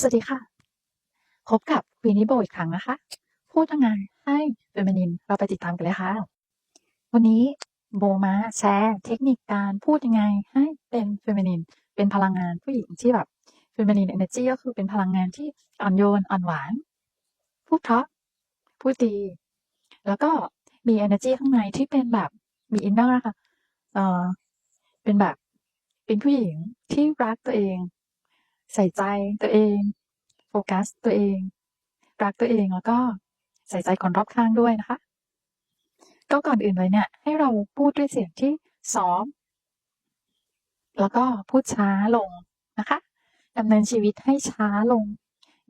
สวัสดีค่ะ พบกับควีนิโบอีกครั้งนะคะ พูดยังไงให้เฟมินิน เราไปติดตามกันเลยค่ะ วันนี้โบมาแชร์เทคนิคการพูดยังไงให้เป็นเฟมินิน เป็นพลังงานผู้หญิงที่แบบเฟมินินเอเนจีก็คือเป็นพลังงานที่อ่อนโยน อ่อนหวาน พูดเพราะพูดดี แล้วก็มี energy ข้างในที่เป็นแบบมีอินเนอร์ค่ะเออเป็นแบบเป็นผู้หญิงที่รักตัวเอง ใส่ใจตัวเอง โฟกัสตัวเอง รักตัวเองแล้วก็ใส่ใจคนรอบข้างด้วยนะคะ ก็ก่อนอื่นเลยเนี่ย ให้เราพูดด้วยเสียงที่ซ้อฟต์แล้วก็พูดช้าลงนะคะดำเนินชีวิตให้ช้าลง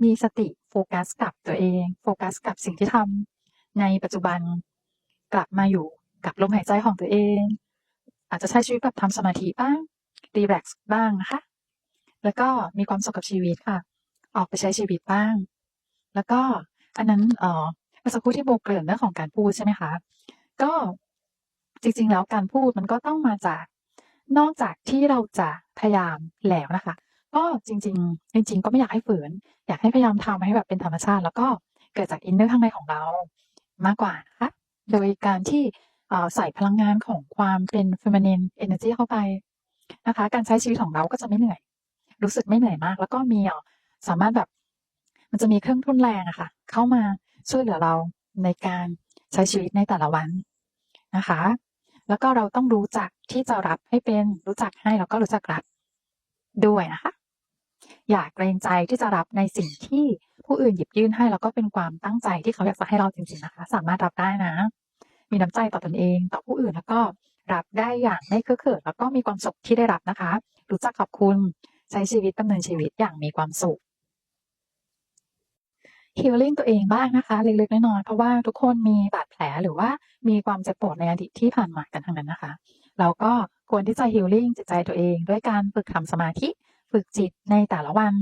มีสติโฟกัสกับตัวเอง โฟกัสกับสิ่งที่ทำในปัจจุบันกลับมาอยู่กับลมหายใจของตัวเอง อาจจะใช้ชีวิตแบบทำสมาธิบ้างรีแลกซ์บ้างนะคะ แล้วก็มีความสุขกับชีวิตค่ะ ออกไปใช้ชีวิตบ้าง แล้วก็อันนั้นเอ่อเมื่อสักครู่ที่โบเกริ่นเรื่องของการพูดใช่ไหมคะ ก็จริงๆ แล้วการพูดมันก็ต้องมาจากนอกจากที่เราจะพยายามแล้วนะคะ ก็จริง ๆ จริง ๆ ก็ไม่อยากให้ฝืน อยากให้พยายามทำให้แบบเป็นธรรมชาติ แล้วก็เกิดจากอินเนอร์ข้างในของเรามากกว่านะคะโดยการที่ใส่พลังงานของความเป็น feminine energy เข้าไปนะคะ การใช้ชีวิตของเราก็จะไม่เหนื่อย รู้สึกไม่เหนื่อยมาก แล้วก็มีอ่อสามารถแบบ มันจะมีเครื่องทุนแรงอะค่ะ เข้ามาช่วยเหลือเราในการใช้ชีวิตในแต่ละวันนะคะ แล้วก็เราต้องรู้จักที่จะรับให้เป็นรู้จักให้แล้วก็รู้จักรับด้วยนะคะอย่าเกรงใจที่จะรับในสิ่งที่ผู้อื่นหยิบยื่นให้แล้วก็เป็นความตั้งใจที่เขาอยากจะให้เราจริงๆนะคะ สามารถรับได้นะ มีน้ำใจต่อตนเองต่อผู้อื่นแล้วก็รับได้อย่างไม่เคอะเขินแล้วก็มีความสุขที่ได้รับนะคะ รู้จักขอบคุณ ใช้ชีวิตดำเนินชีวิตอย่างมีความสุข healing ตัวเองบ้างนะคะเล็กๆน้อยๆเพราะว่าทุกคนมีบาดแผลหรือว่ามีความเจ็บปวดในอดีตที่ผ่านมากันทั้งนั้นนะคะเราก็ควรที่จะ healing จิตใจตัวเองด้วยการฝึกทำสมาธิฝึกจิตในแต่ละวัน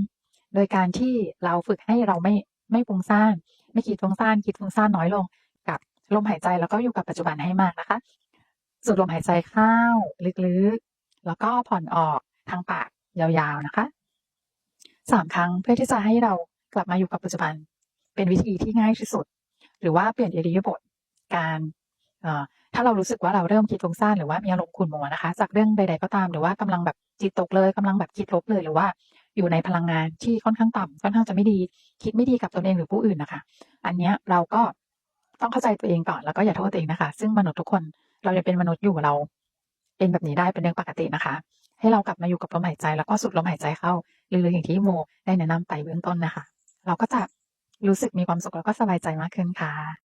โดยการที่เราฝึกให้เราไม่ไม่ฟุ้งซ่านไม่คิดฟุ้งซ่านคิดฟุ้งซ่านน้อยลง กับลมหายใจแล้วก็อยู่กับปัจจุบันให้มากนะคะสูดลมหายใจเข้าลึกๆ แล้วก็ผ่อนออกทางปาก ยาวๆนะคะ3ครั้งเพื่อที่จะให้เรากลับมาอยู่กับปัจจุบัน เป็นวิธีที่ง่ายที่สุด หรือว่าเปลี่ยนอิริยาบถการถ้าเรารู้สึกว่าเราเริ่มคิดฟุ้งซ่านหรือว่ามีอารมณ์ขุ่นมัวนะคะ จากเรื่องใด ๆ ก็ตาม หรือว่ากำลังแบบจิตตกเลยกำลังแบบคิดลบเลยหรือว่าอยู่ในพลังงานที่ค่อนข้างต่ำค่อนข้างจะไม่ดี คิดไม่ดีกับตนเองหรือผู้อื่นนะคะ อันเนี้ยเราก็ต้องเข้าใจตัวเองก่อนแล้วก็อย่าโทษตัวเองนะคะ ซึ่งมนุษย์ทุกคนเรายังเป็นมนุษย์อยู่เราเป็นแบบนี้ได้เป็นเรื่องปกตินะคะ ให้เรากลับมาอยู่กับลมหายใจ แล้วก็สุดลมหายใจเข้าลึกๆอย่างที่โมได้แนะนำไปเบื้องต้นนะคะ เราก็จะรู้สึกมีความสุขแล้วก็สบายใจมากขึ้นค่ะ